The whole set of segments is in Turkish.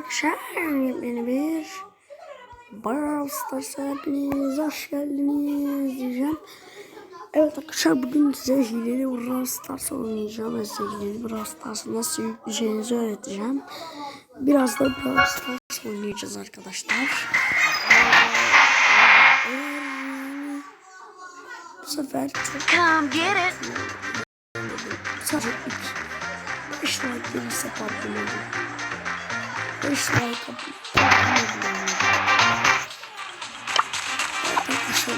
arkadaşlar yeni bir Brawl Stars'a hepiniz hoş geldiniz diyeceğim. Evet arkadaşlar bugün size hileli Brawl Stars oynayacağım ve size hileli Brawl Stars'ı nasıl yükleyeceğinizi öğreteceğim. Biraz da Brawl Stars oynayacağız arkadaşlar. Bu sefer çok Come get it. sadece 5 like gelirse patlamalıyım. 5 like. Arkadaşlar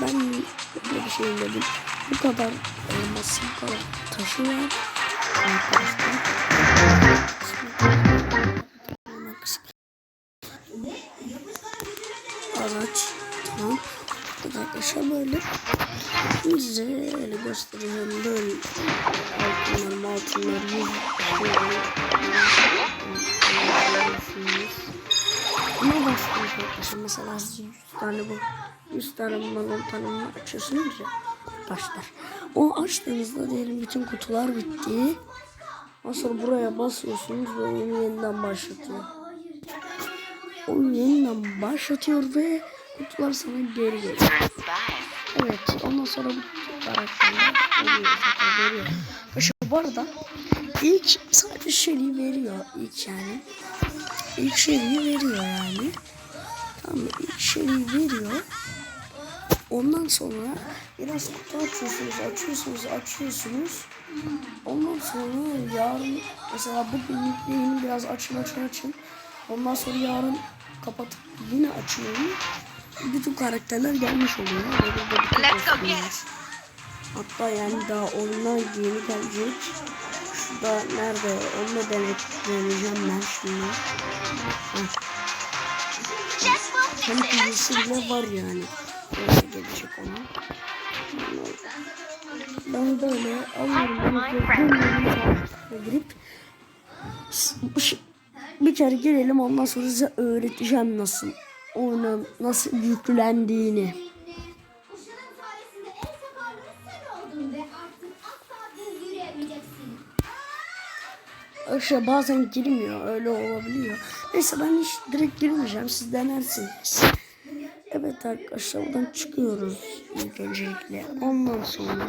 ben böyle bir şey dedim. Bu kadar elması bu kadar taşı var. Araç. Tamam. Arkadaşlar böyle güzel göstereceğim böyle altınlar altınlar yüz Buna bastınız arkadaşlar mesela siz 100 tane bu 100 tane bundan 10 tane bundan açıyorsunuz ya başlar. O açtığınızda diyelim bütün kutular bitti. Sonra buraya basıyorsunuz ve oyunu yeniden başlatıyor. Oyunu yeniden başlatıyor ve kutular sana geri geliyor. Evet ondan sonra bu oluyor zaten veriyor. Arkadaşlar bu arada ilk sadece şeyi veriyor ilk yani. İlk şeyi veriyor yani. Tamam mı? İlk şeyi veriyor. Ondan sonra biraz kutu açıyorsunuz, açıyorsunuz, açıyorsunuz. Ondan sonra yarın mesela bugün yükleyin biraz açın açın açın. Ondan sonra yarın kapatıp yine açıyorum. Bütün karakterler gelmiş oluyor. Böyle bir. Hatta yani daha oyuna yeni gelecek. Şurada nerede? Onu da deneyeceğim ben şimdi. Hem bilgisi bile var yani. Öyle gelecek ona. Ben böyle alıyorum. Böyle girip şey- bir kere girelim ondan sonra size öğreteceğim nasıl oyunun nasıl yüklendiğini. Arkadaşlar bazen girmiyor öyle olabiliyor. Neyse ben hiç direkt girmeyeceğim siz denersiniz. Evet arkadaşlar buradan çıkıyoruz ilk öncelikle. Ondan sonra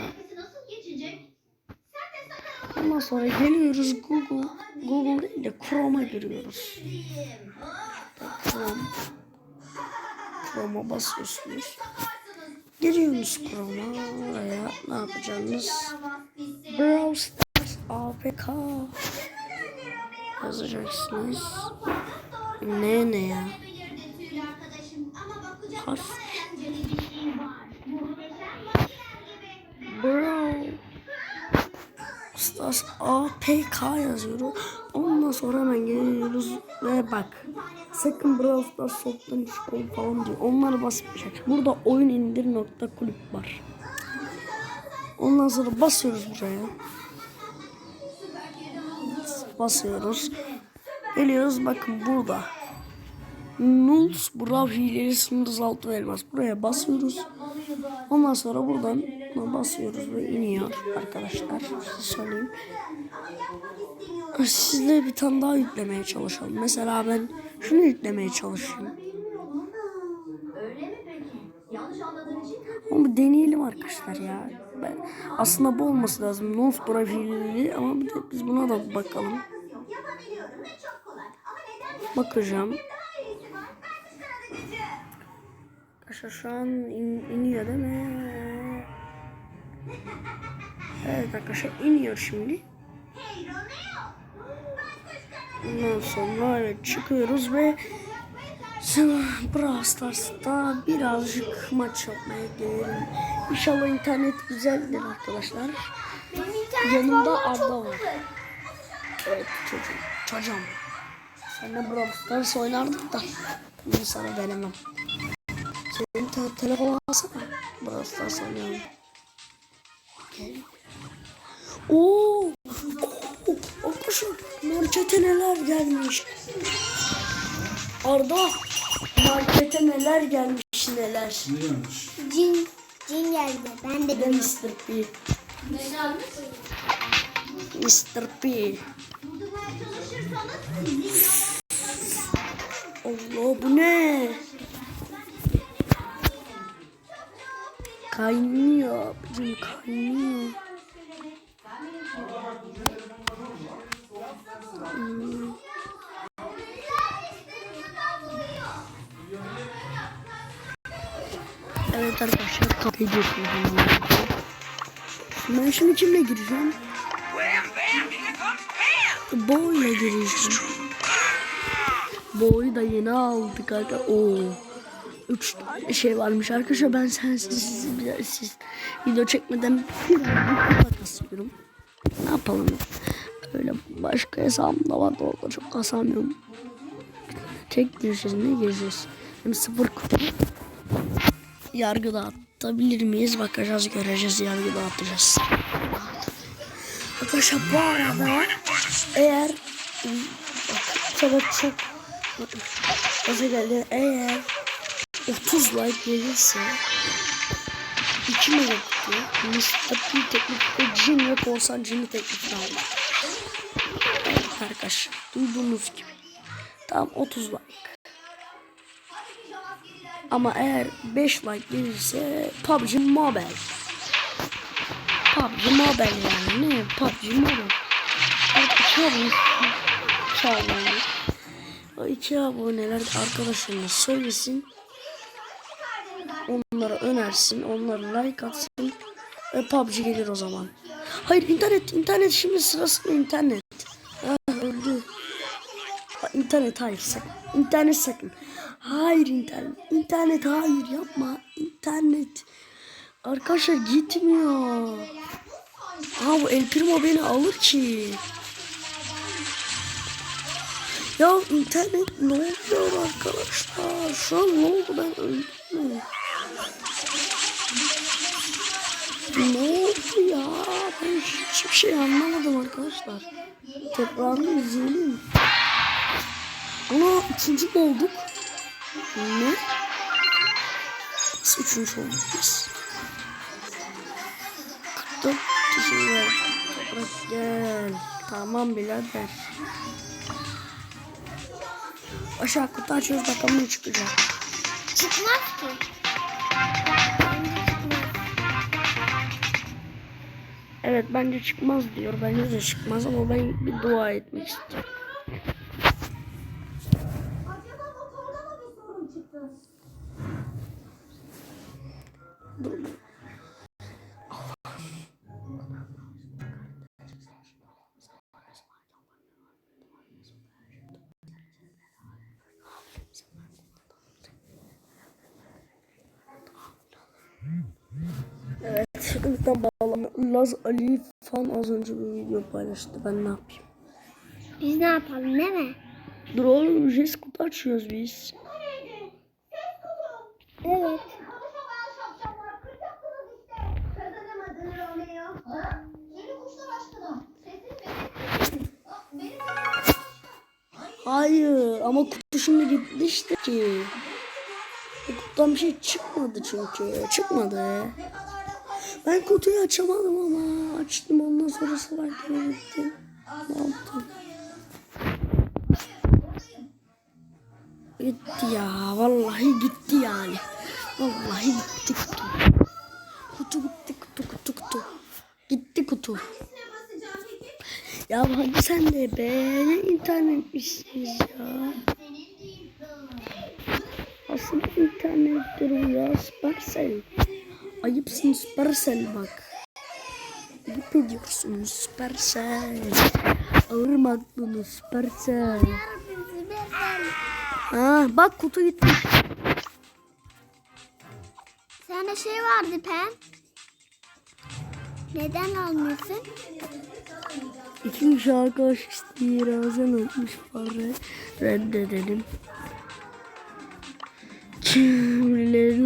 ondan sonra geliyoruz Google Google değil de Chrome'a giriyoruz. Chrome. Chrome'a basıyorsunuz. Giriyorsunuz Chrome'a. Oraya ne yapacaksınız? Brawl Stars APK yazacaksınız. Ne ne ya? bir şey gibi. Brawl Stars APK yazıyoruz. Ondan sonra hemen geliyoruz ve bak. Sakın Brawl Stars soft'tan çıkın falan diyor. Onları basmayacak. Burada oyun indir nokta kulüp var. Ondan sonra basıyoruz buraya. Basıyoruz. Geliyoruz bakın burada. Nuls Brawl hileli sınırız altı elmas. Buraya basıyoruz. Ondan sonra buradan basıyoruz ve iniyor arkadaşlar. Size söyleyeyim. Sizle bir tane daha yüklemeye çalışalım. Mesela ben şunu yüklemeye çalışayım. Ama deneyelim arkadaşlar ya. Ben, aslında bu olması lazım. Nons profili ama bir de biz buna da bakalım. Bakacağım. Arkadaşlar şu an in- iniyor değil mi? Evet arkadaşlar iniyor şimdi. Ondan sonra evet çıkıyoruz ve Brawl Stars'ta birazcık maç yapmaya gelelim. İnşallah internet güzeldir arkadaşlar. Yanımda abla var. Evet çocuğum. Çocuğum. Seninle Brawl Stars oynardık da. Bunu sana veremem. Senin te- telefon alsana. Brawl Stars oynayalım. Gel. Oo! Oo! Arkadaşlar markete neler gelmiş. Arda markete neler gelmiş neler. Cin, cin geldi. Ben de de Mr. P. Mr. P. Allah bu ne? Kaynıyor abicim kaynıyor. Evet arkadaşlar kapı ediyorsunuz. Ben şimdi kimle gireceğim? Boy'la gireceğim. Boy'u da yeni aldık arkadaşlar. Oo. Üç tane şey varmış arkadaşlar. Ben sensiz siz, bir- siz video çekmeden bir kasıyorum. Ne yapalım? Öyle başka hesabımda var da çok kasamıyorum. Tek gireceğiz. Ne gireceğiz? Hem sıfır kupa. Yargı dağıtabilir miyiz? Bakacağız göreceğiz. Yargı dağıtacağız. Arkadaşlar bu arada eğer çok çok geldi. Eğer 30 like gelirse 2 milyon kutu Mustafa teklifte cin ve korsan cini teklifini aldım. Evet arkadaşlar duyduğunuz gibi. Tam 30 like. Ama eğer 5 like gelirse PUBG Mobile. PUBG Mobile yani ne? PUBG Mobile. Evet, iki abone. O iki aboneler arkadaşlarına söylesin. Onlara önersin. Onlara like atsın. Ve PUBG gelir o zaman. Hayır internet. internet şimdi sırasında internet. İnternet hayır sakın. İnternet sakın. Hayır internet. İnternet hayır yapma. İnternet. Arkadaşlar gitmiyor. Aa bu El Primo beni alır ki. Ya internet ne oluyor arkadaşlar? Şu an ne oldu ben öldüm mü? Ne oldu ya? Ben hiçbir şey anlamadım arkadaşlar. Tekrarını izleyelim. Ama üçüncü mü olduk? Ne? Nasıl üçüncü olduk biz? 44 kişi var. Toprak gel. Tamam birader. Aşağı kutu açıyoruz bakalım ne çıkacak. Çıkmaz ki. Evet bence çıkmaz diyor. Bence de çıkmaz ama ben bir dua etmek istiyorum. Ülkten bağlanma. Laz Ali fan az önce bir video paylaştı. Ben ne yapayım? Biz ne yapalım değil mi? Dur oğlum, jest kutu açıyoruz biz. Evet. Hayır ama kutu şimdi gitti işte ki. Kutudan bir şey çıkmadı çünkü. Çıkmadı. Ben kutuyu açamadım ama açtım ondan sonra sıra geri gitti. Ne yaptım? Gitti ya. Vallahi gitti yani. Vallahi gitti kutu. Kutu gitti kutu kutu kutu. Gitti kutu. Ya hadi sen de be. Ne internetmişsiniz ya. Aslında internettir bu ya. Supercell. Ayıpsın Supercell bak. Ayıp ediyorsun Supercell. Ağır aklını Supercell. Ha, bak kutu gitti. Sende şey vardı Pen. Neden almıyorsun? İki kişi arkadaş istiyor. Ağzına atmış para. Reddedelim.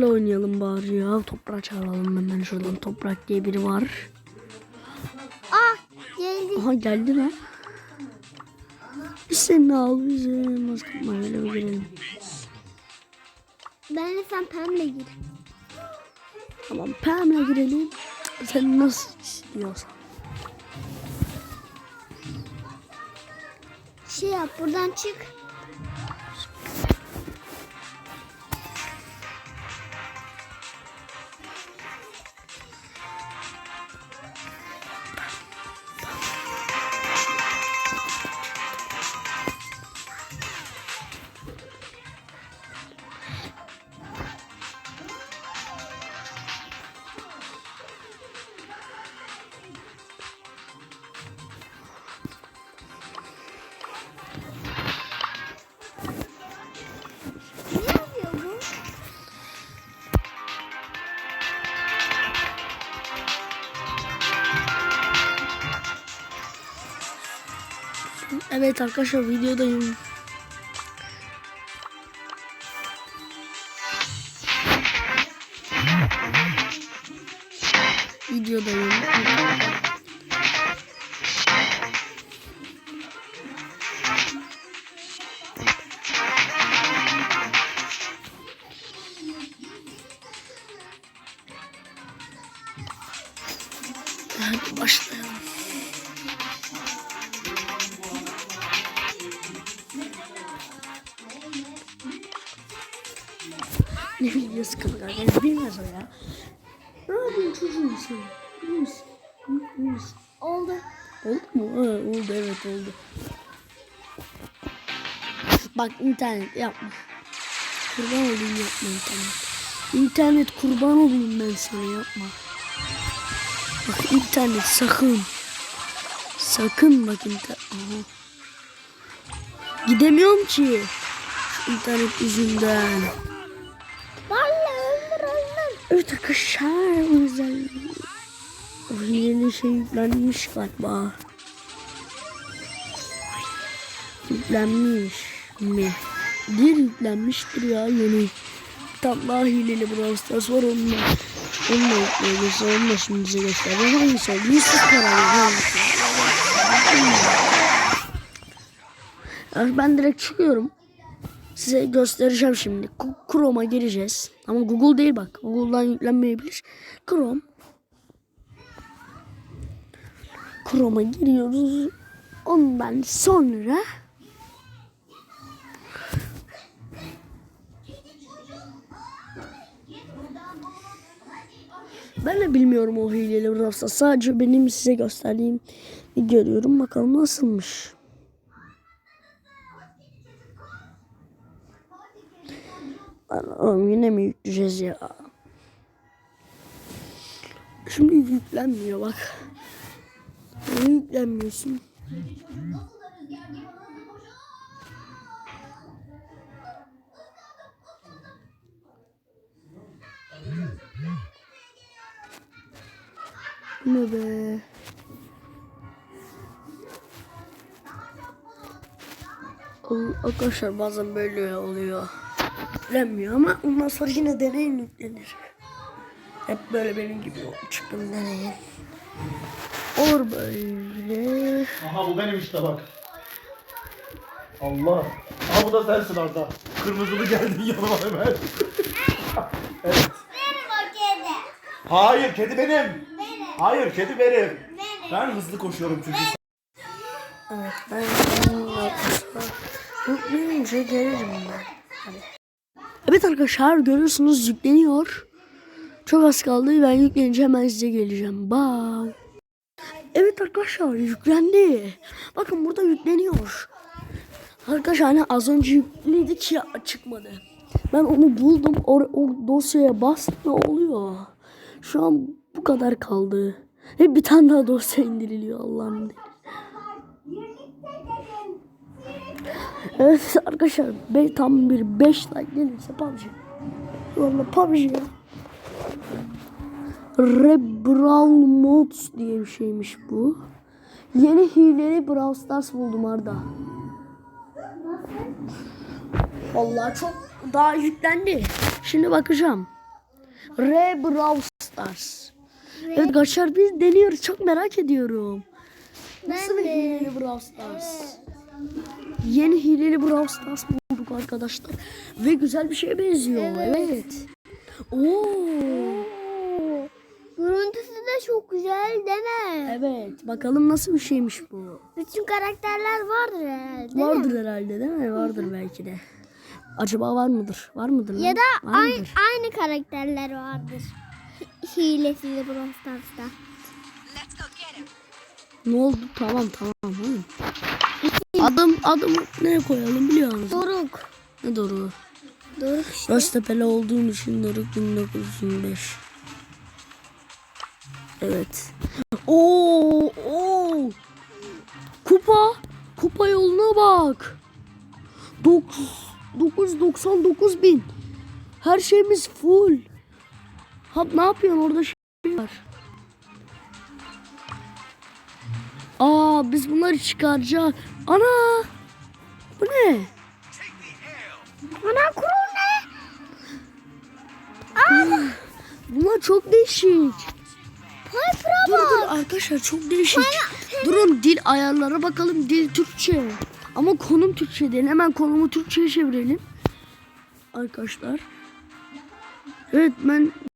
Birileriyle oynayalım bari ya. Toprak çağıralım hemen şuradan. Toprak diye biri var. Ah geldi. Aha geldi lan. Biz seni al bize. Maskatma öyle bir girelim. Ben de sen Pen'le gir. Tamam Pam'la girelim. Sen nasıl istiyorsan. Şey yap buradan çık. Evet arkadaşlar videodayım. Videodayım. Hadi başlayalım. Ne videosu kanka? Bilmez o ya. Ne yapıyorsun çocuğum sen? İyi misin? İyi misin? Oldu. Oldu mu? Ha, oldu evet oldu. Bak internet yapma. Kurban olayım yapma internet. İnternet kurban olayım ben sana yapma. Bak internet sakın. Sakın bak internet. Aha. Gidemiyorum ki. İnternet yüzünden. Evet arkadaşlar o yüzden o yeni şey yüklenmiş galiba. Yüklenmiş mi? Bir yüklenmiştir ya yeni. Tam daha hileli Brawl Stars var onunla. Onunla yükleyeceğiz. Onunla şimdi size göstereceğim. Hangisi olduğunu siz karar verin. Hangisi? Ben direkt çıkıyorum. Size göstereceğim şimdi. Chrome'a gireceğiz. Ama Google değil bak. Google'dan yüklenmeyebilir. Chrome. Chrome'a giriyoruz. Ondan sonra Ben de bilmiyorum o hileli Brawl Sadece benim size gösterdiğim görüyorum. Bakalım nasılmış. Anam yine mi yükleyeceğiz ya? Şimdi yüklenmiyor bak. Niye yüklenmiyorsun? Ne be? Arkadaşlar bazen böyle oluyor. Yüklenmiyor ama ondan sonra yine deneyin yüklenir. Hep böyle benim gibi çıktım deneyin. Olur böyle. Aha bu benim işte bak. Allah. Aha bu da sensin Arda. Kırmızılı geldin yanıma hemen. evet. Benim o kedi. Hayır kedi benim. Benim. Hayır kedi benim. Benim. Ben hızlı koşuyorum çünkü. Evet ben bununla yükleyince gelirim ben. Hadi. Evet arkadaşlar görüyorsunuz yükleniyor. Çok az kaldı ben yüklenince hemen size geleceğim. Bye. Evet arkadaşlar yüklendi. Bakın burada yükleniyor. Arkadaşlar hani az önce yükledik ya çıkmadı. Ben onu buldum. O, o dosyaya bastım ne oluyor? Şu an bu kadar kaldı. Hep bir tane daha dosya indiriliyor Allah'ım. Evet arkadaşlar be, tam bir 5 like gelirse PUBG. Valla PUBG ya. Rebrawl Mods diye bir şeymiş bu. Yeni hileli Brawl Stars buldum Arda. Vallahi çok daha yüklendi. Şimdi bakacağım. Re Brawl Stars. Evet arkadaşlar biz deniyoruz. Çok merak ediyorum. Nasıl bir hileli Brawl Stars? Yeni hileli Brawl Stars bulduk arkadaşlar. Ve güzel bir şeye benziyor. Evet. Oo. Görüntüsü de çok güzel değil mi? Evet. Bakalım nasıl bir şeymiş bu. Bütün karakterler vardır herhalde. değil mi? Vardır herhalde değil mi? Vardır belki de. Acaba var mıdır? Var mıdır lan? Ya da var aynı, mıdır? aynı karakterler vardır. Hilesiz Brawl Stars'ta. Ne oldu? Tamam tamam. Tamam. Adım adım ne koyalım biliyor musun? Doruk. Ne doğru? Doruk işte. Göztepe'li olduğum için Doruk 1925. Evet. Oo, oo. Kupa. Kupa yoluna bak. 9 999 bin. Her şeyimiz full. Ha, ne yapıyorsun orada şey var. Aa Aa biz bunları çıkaracağız. Ana! Bu ne? Ana kuru ne? Bunlar çok değişik. Piper'a Dur dur arkadaşlar çok değişik. Durun dil ayarlara bakalım. Dil Türkçe. Ama konum Türkçe değil. Hemen konumu Türkçe'ye çevirelim. Arkadaşlar. Evet ben